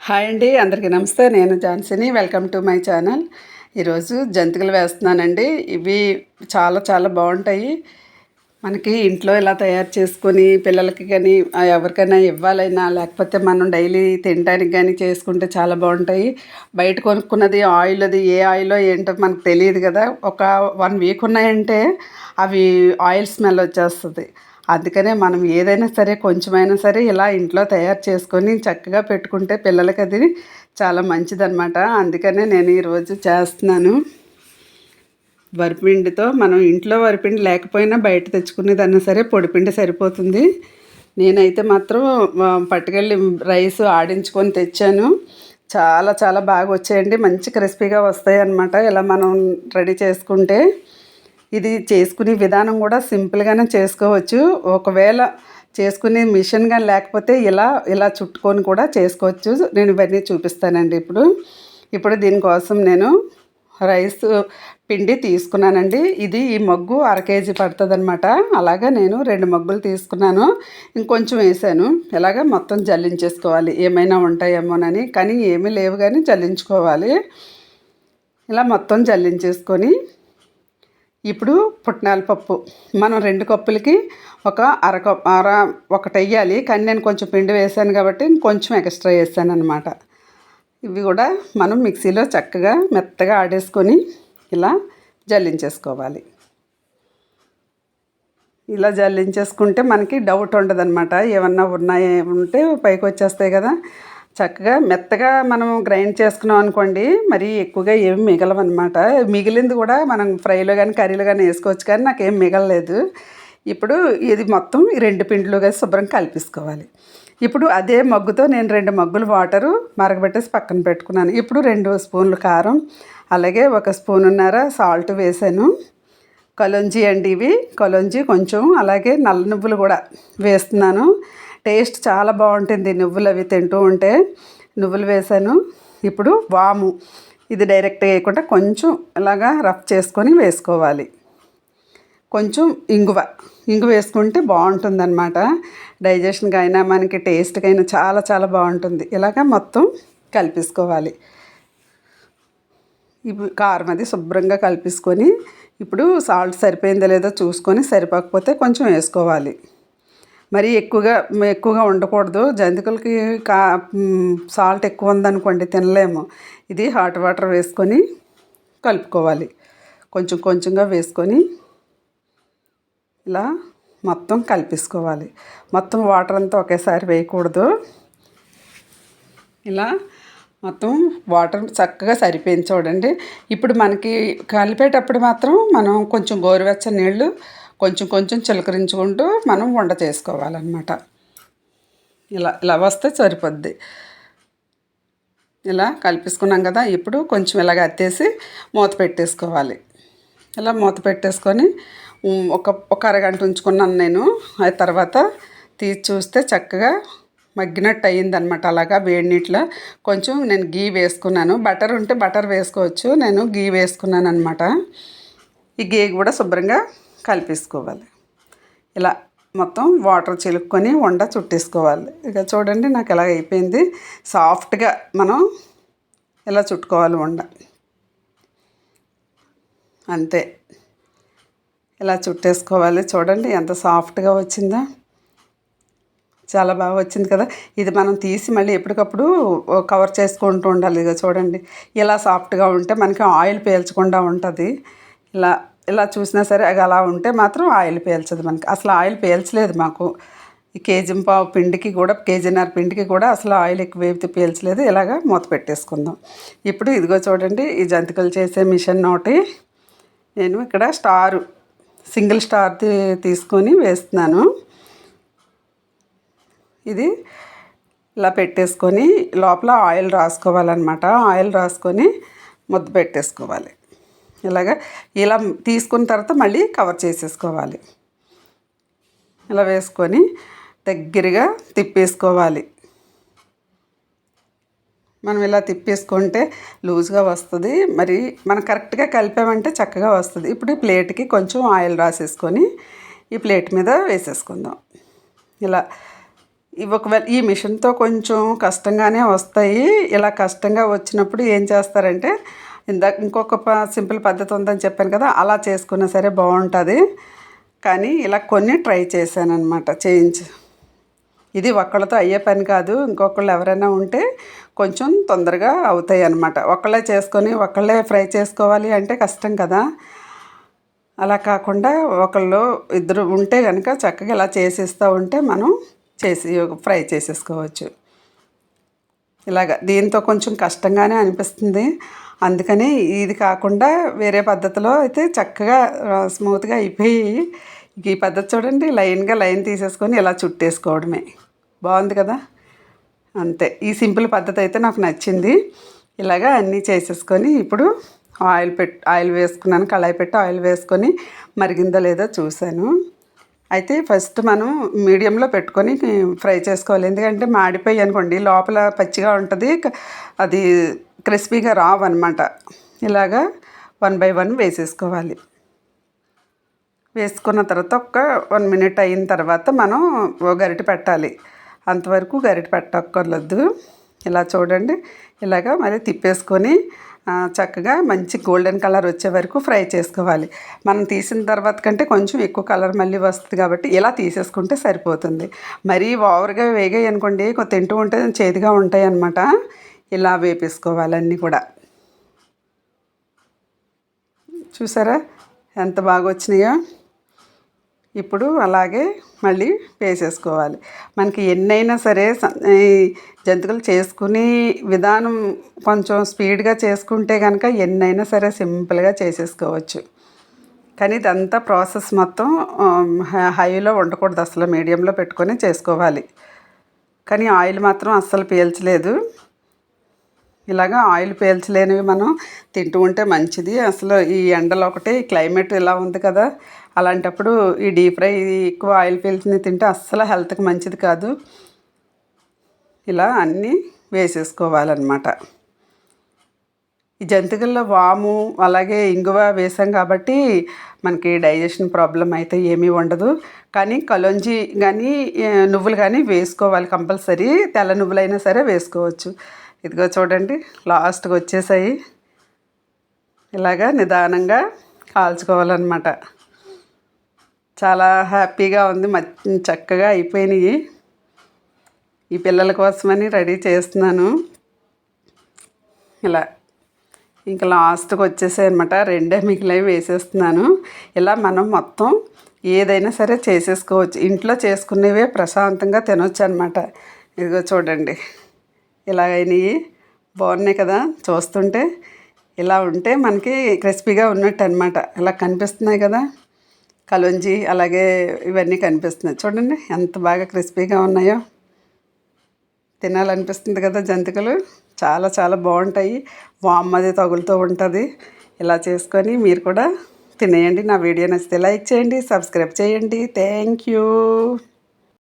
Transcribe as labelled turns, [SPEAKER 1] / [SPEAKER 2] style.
[SPEAKER 1] Hi అండి అందరికీ నమస్తే. నేను ఝాన్సీని వెల్కమ్ టు మై ఛానల్. ఈరోజు జంతికలు వేస్తున్నానండి. ఇవి చాలా చాలా బాగుంటాయి. మనకి ఇంట్లో ఇలా తయారు చేసుకొని పిల్లలకి కానీ ఎవరికైనా ఇవ్వాలైనా లేకపోతే మనం డైలీ తినడానికి కానీ చేసుకుంటే చాలా బాగుంటాయి. బయట కొనుక్కున్నది ఆయిల్ అది ఏ ఆయిల్ ఏంటో మనకు తెలియదు కదా. ఒక వన్ వీక్ ఉన్నాయంటే అవి ఆయిల్ స్మెల్ వచ్చేస్తుంది. అందుకనే మనం ఏదైనా సరే కొంచెమైనా సరే ఇలా ఇంట్లో తయారు చేసుకొని చక్కగా పెట్టుకుంటే పిల్లలకి అది చాలా మంచిదన్నమాట. అందుకనే నేను ఈరోజు చేస్తున్నాను. వరిపిండితో మనం ఇంట్లో వరిపిండి లేకపోయినా బయట తెచ్చుకునేదన్నా సరే పొడిపిండి సరిపోతుంది. నేనైతే మాత్రం పట్టుకెళ్ళి రైస్ ఆడించుకొని తెచ్చాను. చాలా చాలా బాగా వచ్చాయండి మంచి క్రిస్పీగా వస్తాయి అన్నమాట ఇలా మనం రెడీ చేసుకుంటే. ఇది చేసుకునే విధానం కూడా సింపుల్గానే చేసుకోవచ్చు. ఒకవేళ చేసుకునే మిషన్ కానీ లేకపోతే ఇలా ఇలా చుట్టుకొని కూడా చేసుకోవచ్చు. నేను ఇవన్నీ చూపిస్తానండి ఇప్పుడు. ఇప్పుడు దీనికోసం నేను రైస్ పిండి తీసుకున్నానండి. ఇది ఈ మగ్గు అర కేజీ పడుతుంది అనమాట అలాగా నేను రెండు మగ్గులు తీసుకున్నాను. ఇంకొంచెం వేసాను. ఇలాగ మొత్తం జల్లించేసుకోవాలి. ఏమైనా ఉంటాయేమోనని. కానీ ఏమీ లేవు కానీ జల్లించుకోవాలి. ఇలా మొత్తం జల్లించేసుకొని ఇప్పుడు పుట్నాల పప్పు. మనం రెండు కప్పులకి ఒక అర కప్ అర ఒకటి వేయాలి కానీ నేను కొంచెం పిండి వేసాను కాబట్టి కొంచెం ఎక్స్ట్రా వేసాను అనమాట ఇవి కూడా మనం మిక్సీలో చక్కగా మెత్తగా ఆడేసుకొని ఇలా జల్లించేసుకోవాలి. ఇలా జల్లించేసుకుంటే మనకి డౌట్ ఉండదు అనమాట ఏమన్నా ఉన్నాయి? ఉంటే పైకి వచ్చేస్తాయి కదా. చక్కగా మెత్తగా మనం గ్రైండ్ చేసుకున్నాం అనుకోండి మరి ఎక్కువగా ఏమి మిగలవన్నమాట. మిగిలింది కూడా మనం ఫ్రైలో కానీ కర్రీలో కానీ వేసుకోవచ్చు కానీ నాకేం మిగలలేదు. ఇప్పుడు ఇది మొత్తం రెండు పిండిలుగా శుభ్రం కలిపేసుకోవాలి. ఇప్పుడు అదే మగ్గుతో నేను రెండు మగ్గులు వాటరు మరగబెట్టేసి పక్కన పెట్టుకున్నాను. ఇప్పుడు రెండు స్పూన్లు కారం అలాగే ఒక స్పూన్ ఉన్నర సాల్ట్ వేసాను. కలొంజి అండి ఇవి. కలొంజి కొంచెం అలాగే నల్ల నువ్వులు కూడా వేస్తున్నాను. టేస్ట్ చాలా బాగుంటుంది. నువ్వులు అవి తింటూ ఉంటే నువ్వులు వేసాను. ఇప్పుడు వాము. ఇది డైరెక్ట్ వేయకుండా కొంచెం ఇలాగా రఫ్ చేసుకొని వేసుకోవాలి. కొంచెం ఇంగువ. ఇంగువ వేసుకుంటే బాగుంటుంది అనమాట డైజెషన్కి అయినా మనకి టేస్ట్కి అయినా చాలా చాలా బాగుంటుంది. ఇలాగ మొత్తం కలిపేసుకోవాలి. ఇప్పుడు కారం అది శుభ్రంగా కలిపేసుకొని ఇప్పుడు సాల్ట్ సరిపోయిందో లేదో చూసుకొని సరిపోకపోతే కొంచెం వేసుకోవాలి. మరి ఎక్కువగా ఎక్కువగా ఉండకూడదు. జంతికలకి కా సాల్ట్ ఎక్కువ ఉందనుకోండి తినలేము. ఇది హాట్ వాటర్ వేసుకొని కలుపుకోవాలి. కొంచెం కొంచెంగా వేసుకొని ఇలా మొత్తం కలిపేసుకోవాలి. మొత్తం వాటర్ అంతా ఒకేసారి వేయకూడదు. ఇలా మొత్తం వాటర్ చక్కగా సరిపోయింది చూడండి. ఇప్పుడు మనకి కలిపేటప్పుడు మాత్రం మనం కొంచెం గోరువెచ్చని నీళ్ళు కొంచెం కొంచెం చిలకరించుకుంటూ మనం వండ చేసుకోవాలన్నమాట. ఇలా ఇలా వస్తే సరిపోద్ది. ఇలా కలిపేసుకున్నాం కదా ఇప్పుడు కొంచెం ఇలాగ అత్తేసి మూత పెట్టేసుకోవాలి. ఇలా మూత పెట్టేసుకొని ఒక ఒక అరగంట ఉంచుకున్నాను నేను. ఆ తర్వాత తీసి చూస్తే చక్కగా మగ్గినట్టు అయ్యిందనమాట అలాగా వేడి నీటిలో కొంచెం నేను గీ వేసుకున్నాను. బటర్ ఉంటే బటర్ వేసుకోవచ్చు. నేను గీ వేసుకున్నాను అనమాట ఈ గీ కూడా శుభ్రంగా కలిపేసుకోవాలి. ఇలా మొత్తం వాటర్ చిలుక్కొని వండ చుట్టేసుకోవాలి. ఇక చూడండి నాకు ఎలా అయిపోయింది. సాఫ్ట్గా మనం ఇలా చుట్టుకోవాలి వండ. అంతే. ఇలా చుట్టేసుకోవాలి. చూడండి ఎంత సాఫ్ట్గా వచ్చిందో. చాలా బాగా వచ్చింది కదా. ఇది మనం తీసి మళ్ళీ ఎప్పటికప్పుడు కవర్ చేసుకుంటూ ఉండాలి. ఇక చూడండి. ఇలా సాఫ్ట్గా ఉంటే మనకి ఆయిల్ పీల్చకుండా ఉంటుంది. ఇలా ఇలా చూసినా సరే అది అలా ఉంటే మాత్రం ఆయిల్ పేల్చదు మనకి. అసలు ఆయిల్ పేల్చలేదు మాకు. ఈ కేజీ పావు పిండికి కూడా కేజీన్నర పిండికి కూడా అసలు ఆయిల్ ఎక్కువ వేపితే పీల్చలేదు. ఇలాగ మూత పెట్టేసుకుందాం. ఇప్పుడు ఇదిగో చూడండి ఈ జంతికలు చేసే మిషన్ నోటి నేను ఇక్కడ స్టారు సింగిల్ స్టార్ తీసుకొని వేస్తున్నాను. ఇది ఇలా పెట్టేసుకొని లోపల ఆయిల్ రాసుకోవాలన్నమాట. ఆయిల్ రాసుకొని ముద్ద పెట్టేసుకోవాలి. ఇలాగ ఇలా తీసుకున్న తర్వాత మళ్ళీ కవర్ చేసేసుకోవాలి. ఇలా వేసుకొని దగ్గరగా తిప్పేసుకోవాలి. మనం ఇలా తిప్పేసుకుంటే లూజ్గా వస్తుంది. మరి మనం కరెక్ట్గా కలిపామంటే చక్కగా వస్తుంది. ఇప్పుడు ఈ ప్లేట్కి కొంచెం ఆయిల్ రాసేసుకొని ఈ ప్లేట్ మీద వేసేసుకుందాం. ఇలా ఇవి ఒకవేళ ఈ మిషన్తో కొంచెం కష్టంగానే వస్తాయి. ఇలా కష్టంగా వచ్చినప్పుడు ఏం చేస్తారంటే ఇందాక ఇంకొక సింపుల్ పద్ధతి ఉందని చెప్పాను కదా అలా చేసుకున్నా సరే బాగుంటుంది. కానీ ఇలా కొన్ని ట్రై చేశాను అనమాట చేయించి. ఇది ఒక్కళ్ళతో అయ్యే పని కాదు ఇంకొకళ్ళు ఎవరైనా ఉంటే కొంచెం తొందరగా అవుతాయి అన్నమాట ఒకళ్ళే చేసుకొని ఒకళ్ళే ఫ్రై చేసుకోవాలి అంటే కష్టం కదా. అలా కాకుండా ఒకళ్ళు ఇద్దరు ఉంటే కనుక చక్కగా ఇలా చేసేస్తూ ఉంటే మనం చేసి ఫ్రై చేసేసుకోవచ్చు. ఇలాగ దీంతో కొంచెం కష్టంగానే అనిపిస్తుంది. అందుకని ఇది కాకుండా వేరే పద్ధతిలో అయితే చక్కగా స్మూత్గా అయిపోయి ఈ పద్ధతి చూడండి లైన్గా లైన్ తీసేసుకొని ఇలా చుట్టేసుకోవడమే. బాగుంది కదా? అంతే. ఈ సింపుల్ పద్ధతి అయితే నాకు నచ్చింది. ఇలాగా అన్నీ చేసేసుకొని ఇప్పుడు ఆయిల్ పెట్ ఆయిల్ వేసుకున్నాను కళాయి పెట్టి ఆయిల్ వేసుకొని మరిగిందో లేదో చూశాను. అయితే ఫస్ట్ మనం మీడియంలో పెట్టుకొని ఫ్రై చేసుకోవాలి. ఎందుకంటే మాడిపోయి అనుకోండి లోపల పచ్చిగా ఉంటుంది అది క్రిస్పీగా రావు అనమాట ఇలాగా వన్ బై వన్ వేసేసుకోవాలి. వేసుకున్న తర్వాత ఒక వన్ మినిట్ అయిన తర్వాత మనం గరిటె పెట్టాలి. అంతవరకు గరిటె పెట్టక్కర్లేదు. ఇలా చూడండి. ఇలాగా మరి తిప్పేసుకొని చక్కగా మంచి గోల్డెన్ కలర్ వచ్చే వరకు ఫ్రై చేసుకోవాలి. మనం తీసిన తర్వాత కంటే కొంచెం ఎక్కువ కలర్ మళ్ళీ వస్తుంది కాబట్టి ఇలా తీసేసుకుంటే సరిపోతుంది. మరీ ఓవర్గా వేగాయి అనుకోండి కొద్ది తింటూ ఉంటే చేదుగా ఉంటాయి అన్నమాట. ఇలా వేపేసుకోవాలి అన్నీ కూడా. చూసారా? ఎంత బాగా వచ్చినాయో? ఇప్పుడు అలాగే మళ్ళీ వేసేసుకోవాలి. మనకి ఎన్నైనా సరే జంతికలు చేసుకుని విధానం కొంచెం స్పీడ్గా చేసుకుంటే కనుక ఎన్నైనా సరే సింపుల్గా చేసేసుకోవచ్చు. కానీ ఇదంతా ప్రాసెస్ మొత్తం హైలో ఉండకూడదు అసలు మీడియంలో పెట్టుకొని చేసుకోవాలి. కానీ ఆయిల్ మాత్రం అస్సలు పీల్చలేదు. ఇలాగా ఆయిల్ పీల్చలేనివి మనం తింటూ ఉంటే మంచిది. అసలు ఈ ఎండలో ఒకటి క్లైమేట్ ఇలా ఉంది కదా అలాంటప్పుడు ఈ డీప్ ఫ్రై ఎక్కువ ఆయిల్ పీల్చింది తింటే అస్సలు హెల్త్కి మంచిది కాదు. ఇలా అన్నీ వేసేసుకోవాలన్నమాట. ఈ జంతికల్లో వాము అలాగే ఇంగువ వేసాం కాబట్టి మనకి డైజెషన్ ప్రాబ్లం అయితే ఏమీ ఉండదు. కానీ కలొంజి కానీ నువ్వులు కానీ వేసుకోవాలి కంపల్సరీ. తెల్ల నువ్వులైనా సరే వేసుకోవచ్చు. ఇదిగో చూడండి లాస్ట్కి వచ్చేసాయి. ఇలాగా నిదానంగా కాల్చుకోవాలన్నమాట. చాలా హ్యాపీగా ఉంది మ- చక్కగా అయిపోయినాయి. ఈ పిల్లల కోసమని రెడీ చేస్తున్నాను. ఇలా ఇంకా లాస్ట్కి వచ్చేసాయి అనమాట రెండే మిగిలినవి వేసేస్తున్నాను. ఇలా మనం మొత్తం ఏదైనా సరే చేసేసుకోవచ్చు. ఇంట్లో చేసుకునేవే ప్రశాంతంగా తినొచ్చు అనమాట ఇదిగో చూడండి. ఇలాగైనవి బాగున్నాయి కదా చూస్తుంటే. ఇలా ఉంటే మనకి క్రిస్పీగా ఉన్నట్టు అనమాట ఇలా కనిపిస్తున్నాయి కదా. కలుంజి అలాగే ఇవన్నీ కనిపిస్తున్నాయి. చూడండి ఎంత బాగా క్రిస్పీగా ఉన్నాయో. తినాలనిపిస్తుంది కదా జంతికలు. చాలా చాలా బాగుంటాయి. వామ్మది తగులుతూ ఉంటుంది. ఇలా చేసుకొని మీరు కూడా తినేయండి. నా వీడియో నచ్చితే లైక్ చేయండి సబ్స్క్రైబ్ చేయండి. Thank you.